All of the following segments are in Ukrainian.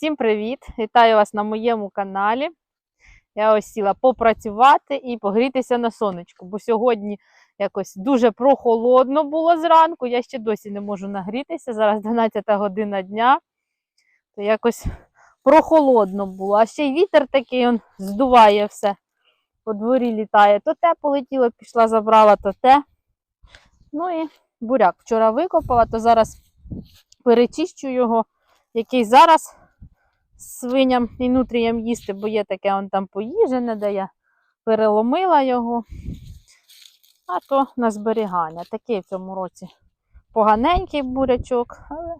Всім привіт! Вітаю вас на моєму каналі. Я ось сіла попрацювати і погрітися на сонечку, бо сьогодні якось дуже прохолодно було зранку. Я ще досі не можу нагрітися. Зараз 12 година дня. То якось прохолодно було. А ще й вітер такий он здуває все. По дворі літає. То те полетіло, пішла, забрала, то те. Ну і буряк вчора викопала, то зараз перечищу його, який зараз свиням і нутріям їсти, бо є таке он там поїжене, де я переломила його. А то на зберігання. Такий в цьому році поганенький бурячок, але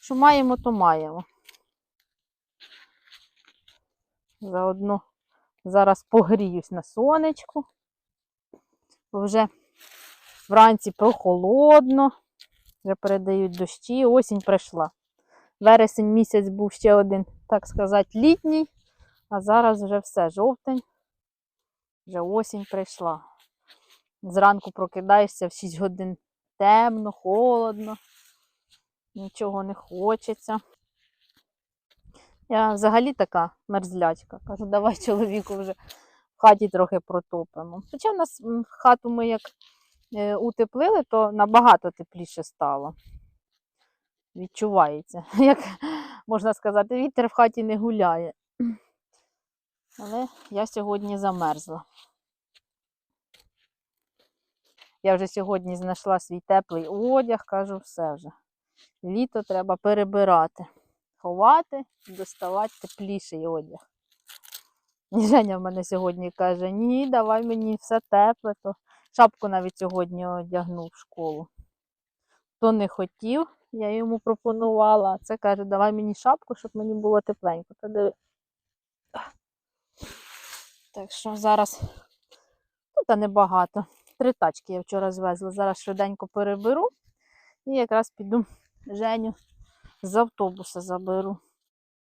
що маємо, то маємо. Заодно зараз погріюсь на сонечку, бо вже вранці прохолодно, вже передають дощі, осінь прийшла. Вересень місяць був ще один, так сказати, літній, а зараз вже все, жовтень, вже осінь прийшла. Зранку прокидаєшся в 6 годин темно, холодно, нічого не хочеться. Я взагалі така мерзлячка. Кажу, давай чоловіку вже в хаті трохи протопимо. Хоча в нас хату ми як е, утеплили, то набагато тепліше стало відчувається. Як можна сказати, вітер в хаті не гуляє. Але я сьогодні замерзла. Я вже сьогодні знайшла свій теплий одяг, кажу, все вже. Літо треба перебирати, ховати, доставати тепліший одяг. І Женя в мене сьогодні каже: ні, давай мені все тепле, то шапку навіть сьогодні одягнув в школу. То не хотів, я йому пропонувала. Це каже, давай мені шапку, щоб мені було тепленько. Та диви. Так що зараз ну, та небагато. Три тачки я вчора звезла. Зараз швиденько переберу і якраз піду Женю з автобуса заберу.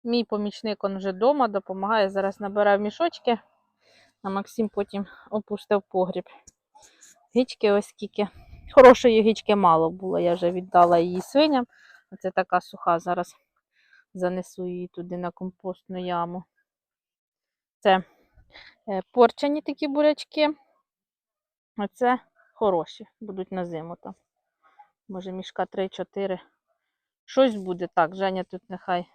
Мій помічник он вже вдома допомагає. Зараз набираю мішочки, а Максим потім опустив погріб. Гічки ось скільки. Хорошої гічки мало було, я вже віддала її свиням. Оце така суха. Зараз занесу її туди на компостну яму. Це е, порчені такі бурячки. А це хороші, будуть на зиму там. Може, мішка 3-4. Щось буде так. Женя тут нехай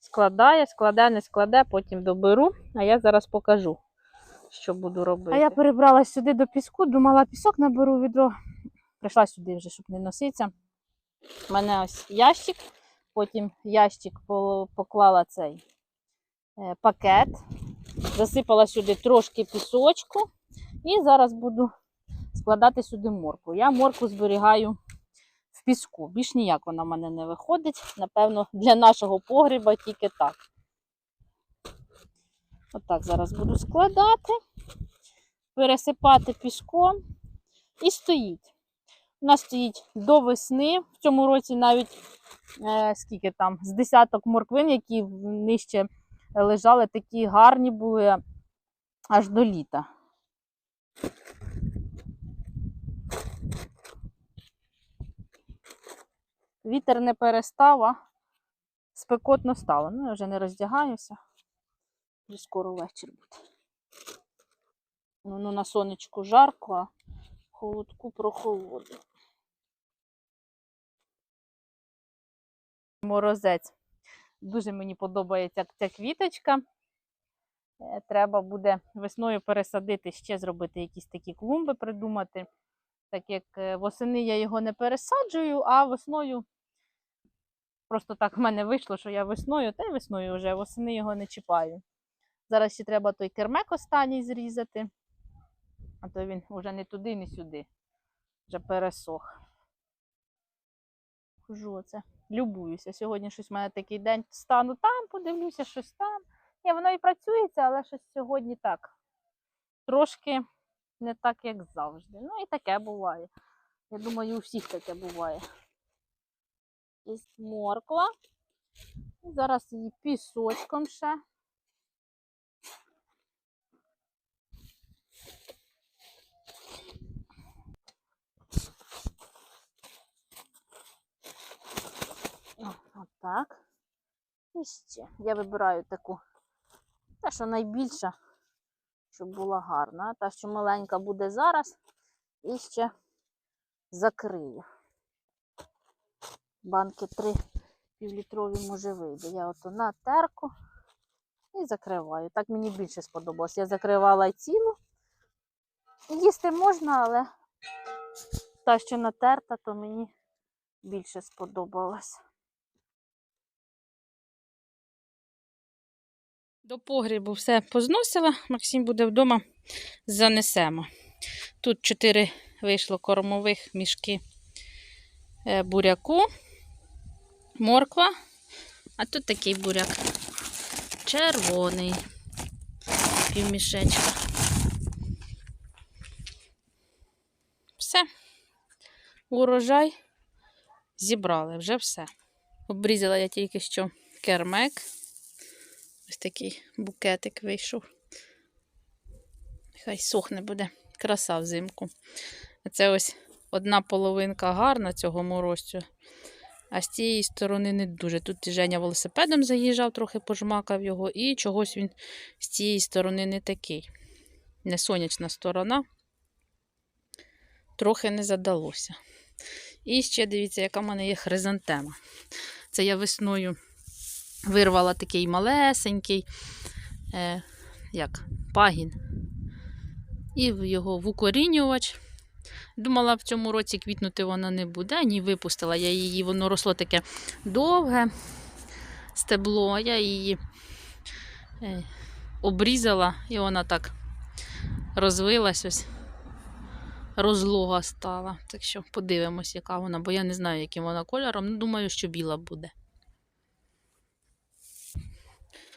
складає, складе, не складе, потім доберу, а я зараз покажу, що буду робити. А я перебралась сюди до піску, думала, пісок наберу відро. Прийшла сюди вже, щоб не носитися. У мене ось ящик, потім ящик поклала цей е, пакет, засипала сюди трошки пісочку і зараз буду складати сюди морку. Я морку зберігаю в піску. Більш ніяк вона в мене не виходить. Напевно, для нашого погріба тільки так. Отак зараз буду складати, пересипати піском і стоїть. У нас стоїть до весни. В цьому році навіть е, скільки там, з десяток морквин, які нижче лежали, такі гарні були аж до літа. Вітер не перестав, а спекотно стало. Ну, я вже не роздягаюся. Вже скоро вечір буде. Ну, на сонечку жарко, а холодку прохолодно. Морозець. Дуже мені подобається ця квіточка. Е, Треба буде весною пересадити, ще зробити якісь такі клумби, придумати. Так як е, восени я його не пересаджую, а весною просто так в мене вийшло, що я весною, та й весною вже восени його не чіпаю. Зараз ще треба той кермек останній зрізати, а то він вже не туди, не сюди. Вже пересох. Хожу оце, любуюся. Сьогодні щось в мене такий день стану там, подивлюся, щось там. Ні, воно і працюється, але щось сьогодні так. Трошки не так, як завжди. Ну і таке буває. Я думаю, у всіх таке буває. Ось морква. Зараз її пісочком ще. О, Отак. І ще. Я вибираю таку, та, що найбільша, щоб була гарна. Та, що маленька буде зараз, і ще закрию. Банки три півлітрові може вийде. Я ото на терку і закриваю. Так мені більше сподобалось. Я закривала й цілу. Їсти можна, але та, що натерта, то мені більше сподобалась. До погрібу все позносила. Максим буде вдома, занесемо. Тут чотири вийшло кормових мішки е, буряку, морква, а тут такий буряк. Червоний. Півмішечка. Все. Урожай зібрали, вже все. Обрізала я тільки що кермек. Ось такий букетик вийшов. Хай сохне буде. Краса взимку. Це ось одна половинка гарна цього морозцю, а з цієї сторони не дуже. Тут Женя велосипедом заїжджав, трохи пожмакав його, і чогось він з цієї сторони не такий. Не сонячна сторона. Трохи не задалося. І ще дивіться, яка в мене є хризантема. Це я весною вирвала такий малесенький е, як, пагін. І його в укорінювач. Думала, в цьому році квітнути вона не буде. Ні, випустила я її, воно росло таке довге стебло, я її е, обрізала, і вона так розвилась ось. Розлога стала. Так що подивимось, яка вона, бо я не знаю, яким вона кольором. Ну, думаю, що біла буде.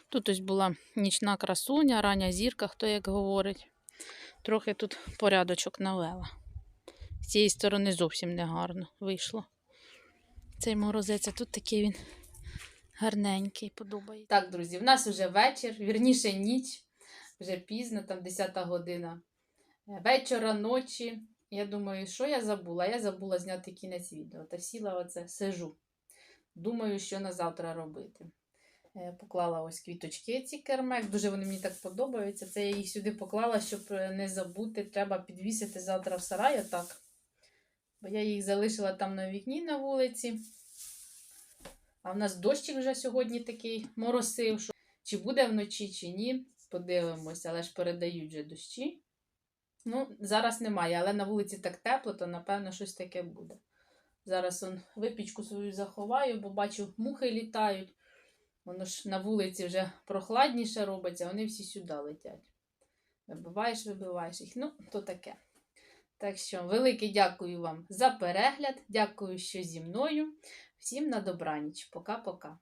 Тут ось була нічна красуня, рання зірка, хто як говорить. Трохи тут порядочок навела. З цієї сторони зовсім не гарно вийшло. Цей морозець, а тут такий він гарненький, подобається. Так, друзі, в нас вже вечір, вірніше ніч, вже пізно, там 10 година е, вечора, ночі. Я думаю, що я забула? Я забула зняти кінець відео. Та сіла оце, сижу. Думаю, що на завтра робити. Е, Поклала ось квіточки ці кермек. Дуже вони мені так подобаються. Це я їх сюди поклала, щоб е, не забути. Треба підвісити завтра в сарай отак. Бо я їх залишила там на вікні на вулиці. А в нас дощик вже сьогодні такий моросив. Що... Чи буде вночі, чи ні. Подивимося, але ж передають вже дощі. Ну, зараз немає, але на вулиці так тепло, то напевно щось таке буде. Зараз он випічку свою заховаю, бо бачу, мухи літають. Воно ж на вулиці вже прохладніше робиться, вони всі сюди летять. Вибиваєш, вибиваєш їх. Ну, то таке. Так що, велике дякую вам за перегляд. Дякую, що зі мною. Всім на добраніч. Пока-пока.